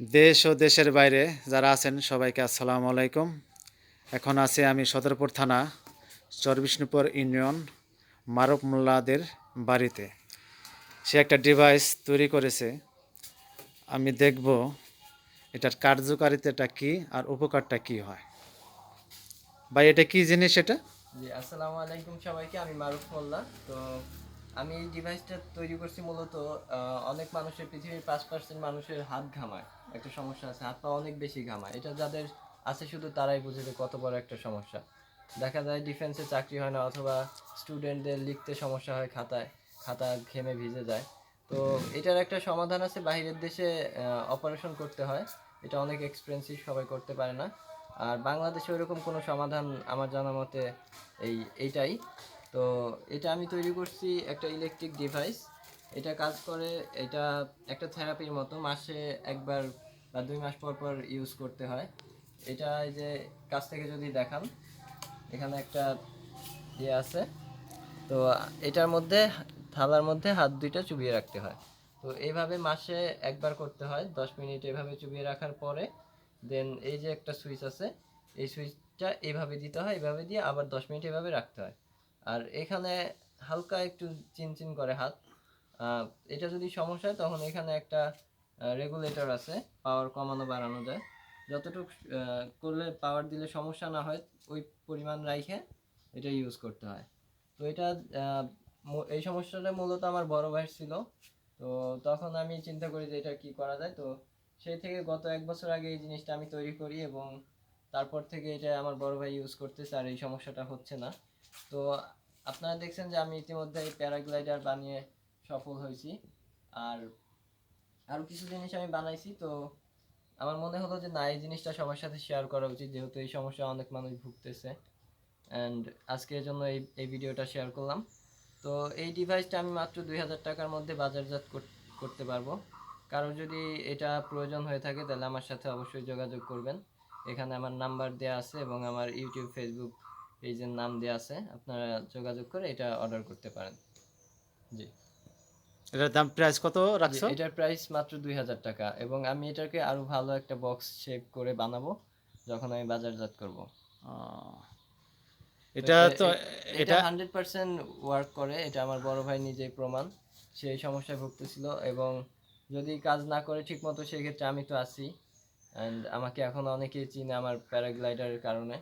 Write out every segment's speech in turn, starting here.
দেশ ও দেশের বাইরে যারা আছেন, সবাইকে আসসালামু আলাইকুম। এখন আছে আমি সদরপুর থানা, চরবিষ্ণুপুর ইউনিয়ন, মারুফ মোল্লাদের বাড়িতে। সে একটা ডিভাইস তৈরি করেছে। আমি দেখব এটার কার্যকারিতাটা কি আর উপকারটা কি হয়। ভাই, এটা কি জিনিস এটা? জি, আসসালামু আলাইকুম সবাইকে, আমি মারুফ মোল্লা। তো আমি এই ডিভাইসটা তৈরি করছি মূলত অনেক মানুষের, পৃথিবীর পাঁচ পার্সেন্ট মানুষের হাত ঘামায়। একটা সমস্যা আছে, হাত পা অনেক বেশি ঘামায়। এটা যাদের আছে শুধু তারাই বুঝে যে কত বড় একটা সমস্যা। দেখা যায় ডিফেন্সে চাকরি হয় না অথবা স্টুডেন্টদের লিখতে সমস্যা হয় খাতায়, খাতা ঘেমে ভিজে যায়। তো এটার একটা সমাধান আছে বাইরের দেশে অপারেশন করতে হয়। এটা অনেক এক্সপেন্সিভ সবাই করতে পারে না। আর বাংলাদেশে ওইরকম কোনো সমাধান আমার জানা মতে এই, এইটাই। তো এটা আমি তৈরি করছি একটা ইলেকট্রিক ডিভাইস এটা কাজ করে, এটা একটা থেরাপির মতো, মাসে একবার বা দুই মাস পর পর ইউজ করতে হয়। এটা এই যে কাছ থেকে যদি দেখান, এখানে একটা ইয়ে আছে। তো এটার মধ্যে, থালার মধ্যে হাত দুইটা চুবিয়ে রাখতে হয়। তো এইভাবে মাসে একবার করতে হয়, দশ মিনিট এভাবে চুবিয়ে রাখার পরে দেন এই যে একটা সুইচ আছে, এই সুইচটা এইভাবে দিতে হয়, এভাবে দিয়ে আবার দশ মিনিট এভাবে রাখতে হয়। আর এখানে হালকা একটু চিনচিন করে হাত। এটা যদি সমস্যা হয়, তখন এখানে একটা রেগুলেটর আছে পাওয়ার কমানো বাড়ানো যায়। যতটুকু করলে পাওয়ার দিলে সমস্যা না হয়, ওই পরিমাণ রাইখে এটা ইউজ করতে হয়। তো এটা এই সমস্যাটা মূলত আমার বড় ভাইয়ের ছিল। তো তখন আমি চিন্তা করি যে এটা কি করা যায়। তো সেই থেকে গত এক বছর আগে এই জিনিসটা আমি তৈরি করি এবং তারপর থেকে এটা আমার বড় ভাই ইউজ করতেছে আর এই সমস্যাটা হচ্ছে না। তো আপনারা দেখছেন যে আমি ইতিমধ্যে এই প্যারাগ্লাইডার বানিয়ে সফল হয়েছি। আর আরও কিছু জিনিস আমি বানাইছি, তো আমার মনে হলো যে না, এই জিনিসটা সবার সাথে শেয়ার করা উচিত, যেহেতু এই সমস্যা অনেক মানুষ ভুগতেছে। অ্যান্ড আজকে এর জন্য এই এই ভিডিওটা শেয়ার করলাম। তো এই ডিভাইসটা আমি মাত্র দুই হাজার টাকার মধ্যে বাজারজাত করতে পারব। কারোর যদি এটা প্রয়োজন হয়ে থাকে, তাহলে আমার সাথে অবশ্যই যোগাযোগ করবেন। এখানে আমার নাম্বার দেওয়া আছে এবং আমার ইউটিউব ফেসবুক পেজের নাম দেওয়া আছে আপনারা যোগাযোগ করে এটা অর্ডার করতে পারেন। জি। এটার দাম প্রাইস কত রাখছো? এটার প্রাইস মাত্র দুই হাজার টাকা এবং আমি এটাকে আরও ভালো একটা বক্স শেপ করে বানাবো যখন আমি বাজারজাত করব। এটা তো এটা হান্ড্রেড পার্সেন্ট ওয়ার্ক করে এটা আমার বড় ভাই নিজেই প্রমাণ সেই সমস্যায় ভুগতেছিল এবং যদি কাজ না করে ঠিক মতো সেক্ষেত্রে আমি তো আছি। অ্যান্ড আমাকে এখন অনেকেই চিনে আমার প্যারাগ্লাইডারের কারণে।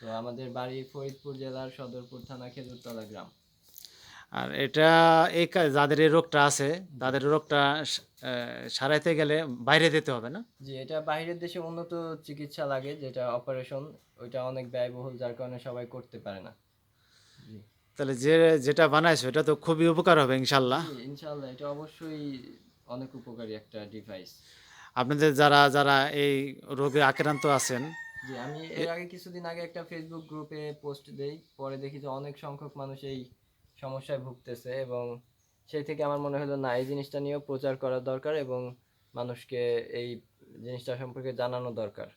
তো আমাদের বাড়ি ফরিদপুর জেলার সদরপুর থানা খেজুরতলা গ্রাম। আর এটা এই যাদের এই রোগটা আছে তাদের রোগটা সারাইতে গেলে বাইরে যেতে হবে না? জি এটা বাইরের দেশে উন্নত চিকিৎসা লাগে যেটা অপারেশন ওইটা অনেক ব্যয়বহুল যার কারণে সবাই করতে পারে না। তাহলে যে যেটা বানাইছো এটা তো খুবই উপকার হবে ইনশাল্লাহ। ইনশাল্লাহ এটা অবশ্যই অনেক উপকারী একটা ডিভাইস আপনাদের যারা যারা এই রোগে আক্রান্ত আছেন জি আমি এর আগে কিছুদিন আগে একটা ফেসবুক গ্রুপে পোস্ট দেই। পরে দেখি যে অনেক সংখ্যক মানুষ এই সমস্যায় ভুগতেছে এবং সেই থেকে আমার মনে হলো না এই জিনিসটা নিয়েও প্রচার করা দরকার এবং মানুষকে এই জিনিসটা সম্পর্কে জানানো দরকার।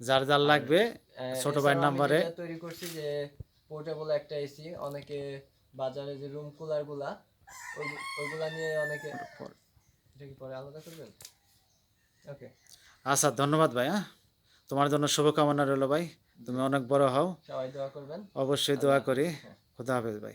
যার যার লাগবে ছোট ভাইয়ের নাম্বারে। তৈরি করছি যে পোর্টেবল একটা এসি অনেকে বাজারে যে রুম কুলারগুলা ওই- ওইগুলা নিয়ে অনেকে এটা কি পরে আলাদা করবেন? ওকে আচ্ছা ধন্যবাদ ভাই হ্যাঁ। তোমার জন্য শুভকামনা রইল ভাই। তুমি অনেক বড় হও। সবাই দোয়া করবেন। অবশ্যই দোয়া করি। খুদা হাফেজ ভাই।